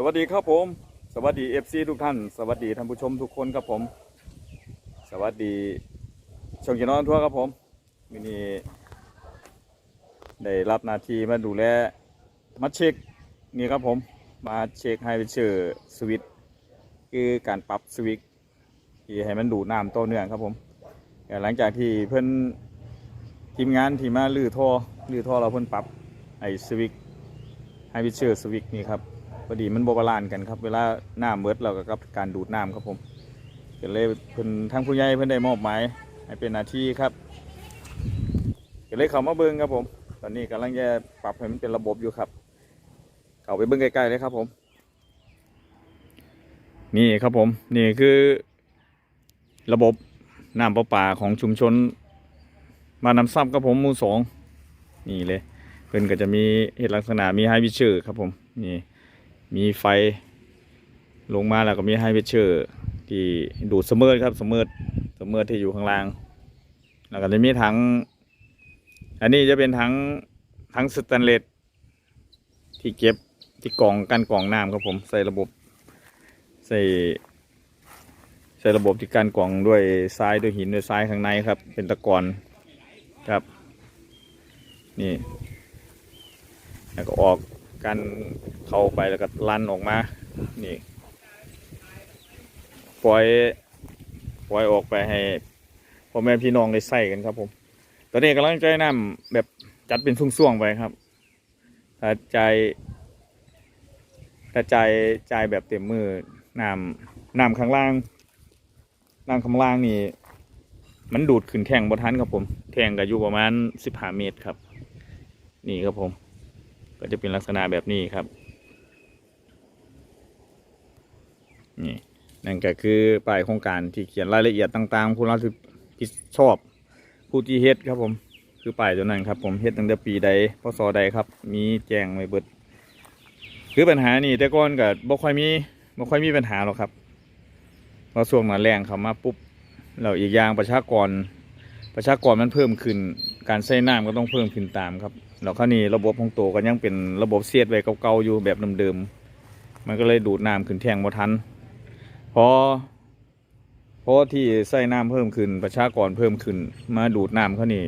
สวัสดีครับผม สวัสดีเอฟซีทุกท่าน สวัสดีท่านผู้ชมทุกคนครับผม สวัสดีชมกินนอนทั่วครับผมมินีได้รับหน้าที่มาดูแลมาเช็คนี่ครับผม มาเช็คให้เป็นชื่อสวิตคือการปรับสวิตที่ให้มันดูดน้ำต่อเนื่องครับผมหลังจากที่เพิ่อนทีมงานที่มาลื้อท่อลื้อท่อเราเพิ่อนปรับไอ้สวิตให้เป็นชื่อสวิตนี่ครับ พอดีมันบบาลานกันครับเวลาน้ำเบิดเราก็กับการดูดน้ำครับผมก็เลยเพิ่นทางผู้ใหญ่เพิ่นได้มอบหมายให้เป็นหน้าที่ครับก็เลยเขามาเบิ่งครับผม ตอนนี้กำลังจะปรับให้มันเป็นระบบอยู่ครับ เขาไปเบิ่งใกล้ๆเลยครับผม นี่ครับผม นี่คือ ระบบน้ำประปาของชุมชนบ้านน้ำซ้ำครับผมหมู่สองนี่เลยเพิ่นก็จะมีเหตุลักษณะมีไฮวิเชอร์ครับผมนี่ มีไฟลงมาแล้วก็มีไฮเพชเชอร์ที่ดูดเสมอครับเสมอเสมอที่อยู่ข้างล่าง แล้วก็จะมีถัง อันนี้จะเป็นถังถังสแตนเลสที่เก็บที่กรองกันกรองน้ำครับผมใส่ระบบ ใส่ใส่ระบบที่การกรองด้วยทรายด้วยหินด้วยทรายข้างในครับ เป็นตะกอนครับ นี่ แล้วก็ออกกัน เข้าไปแล้วก็ลั่นออกมา นี่ ปล่อย ปล่อยออกไปให้พ่อแม่พี่น้องได้ใส่กันครับผม ตอนนี้กำลังใจน้ำแบบจัดเป็นช่วงๆไปครับ ถ้าใจายถ้าใจายใจแบบเต็มมือน้ำน้ำข้างล่างน้ำข้างล่างนี่ มันดูดขึ้นแท่งบทันครับผม แท่งก็อยู่ประมาณสิบห้าเมตรครับ นี่ครับผม ก็จะเป็นลักษณะแบบนี้ครับ นี่นั่นก็คือป้ายโครงการที่เขียนรายละเอียดต่างๆผู้รับผิดชอบผู้ที่เฮ็ดครับผมคือป้ายตัวนั้นครับผมเฮ็ดตั้งแต่ปีใดพศใดครับ มีแจ้งไว้เบิด คือปัญหานี่แต่ก่อนก็บ่ค่อยมีบ่ค่อยมีปัญหาหรอกครับพอช่วงหน้าแรงเข้ามาปุ๊บแล้วอีกอย่างประชากรประชากรมันเพิ่มขึ้น การใช้น้ำก็ต้องเพิ่มขึ้นตามครับแล้วครานี้ระบบของโตก็ยังเป็นระบบเสียดไว้เก่าๆอยู่แบบเดิมๆมันก็เลยดูดน้ำขึ้นแทงบ่ทัน อเพราะที่ใส่น้ำเพิ่มขึ้น ประชากรเพิ่มขึ้น มาดูดน้ำเขานี่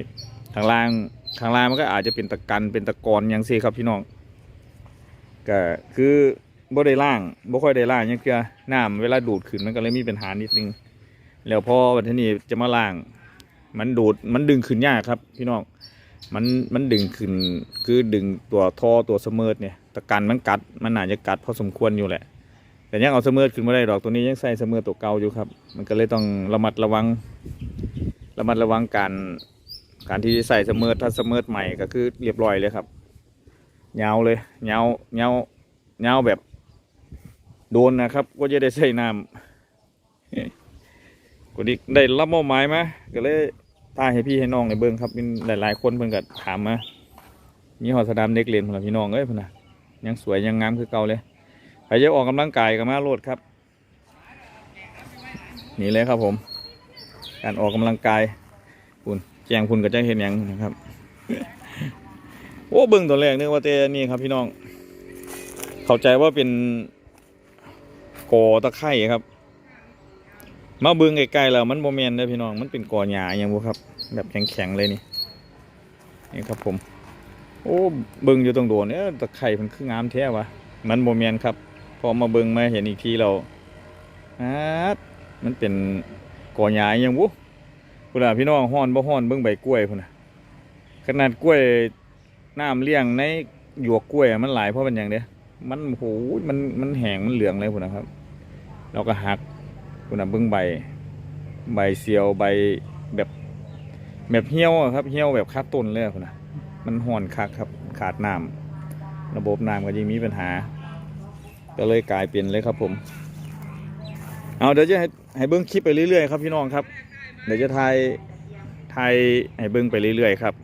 ทางล่างทางล่างมันก็อาจจะเป็นตะกันเป็นตะกอนอยังซีครับพี่น้องก็คือบ่ได้ล่างบ่ค่อยได้ล่างหยังเกือน้ำเวลาดูดขึ้นมันก็เลยมีปัญหานิดนึงแล้วพอวันที่นี้จะมาล่าง มันดูดมันดึงขึ้นยากครับ พี่น้องมันมันดึงขึ้นคือดึงตัวท่อตัวเสมอเนี่ยตะกันมันกัดมันอาจจะกัดพอสมควรอยู่แหละ แต่ยังเอาเสมอขึ้นไม่ได้ดอกตัวนี้ยังใส่เสมอตัวเก่าอยู่ครับ มันก็เลยต้องระมัดระวัง ระมัดระวังการการที่ใส่เสมอถ้าเสมอใหม่ก็คือเรียบร้อยเลยครับยาเลยยาวยาวยาแบบ โดนนะครับ ก็จะได้ใส่น้ำก็ดิได้รับมอบหมายมาก็เลยตาให้พี่ให้น้องในเบิ้งครับมีหลายๆคนเพิ่นก็ถามมามีหอสนามเด็กเล่นพนล่ะพี่น้องเอ้ยพุ่นนะยังสวยยังงามคือเก่าเลย ครจะออกกำลังกายก็มาโลดครับ นี่เลยครับผม การออกกำลังกายคุณแจงคุณก็จะเห็นหยังนะครับ โอ้เบิ้งตัวแรกนึกว่าเตนี่ครับพี่น้อง เข้าใจว่าเป็นกอตะไคร่ครับ มาเบิ่งไกลๆแล้วมันโมเมนได้อพี่น้อง มันเป็นกอหญ้าอย่างบ่ครับ แบบแข็งๆเลยนี่ นี่ครับผม โอ้เบิ่งอยู่ตรงโดนเนี่ยตะไคร่มันคืองามแท้วะมันโมเมนต์ครับ พอมาเบิ่งมาเห็นอีกทีเราอาดมันเป็นก่อหญ้าอหยังบุพุ่นน่ะพี่น้องฮ้อนบ่ฮ้อนเบิ่งใบกล้วยพุ่นน่ะขนาดกล้วยน้ำเลี้ยงในหยวกกล้วยมันหลายเพราะเป็นหยังเด้มันโหมันมันแห้งมันเหลืองเลยพุ่นนะครับ เราก็หักคุณน่ะเบิ่งใบ ใบเสียวใบแบบแบบเหี่ยวครับเหี่ยวแบบคาต้นเลยคุณน่ะมันห่อนคักครับขาดน้ำระบบน้ำก็ยิ่งมีปัญหา ก็เลยกลายเป็นเลยครับผม เอาเดี๋ยวจะให้ให้เบิ้งคลิปไปเรื่อยๆครับพี่น้องครับ เดี๋ยวจะถ่ายถ่ายให้เบิ้งไปเรื่อยๆครับ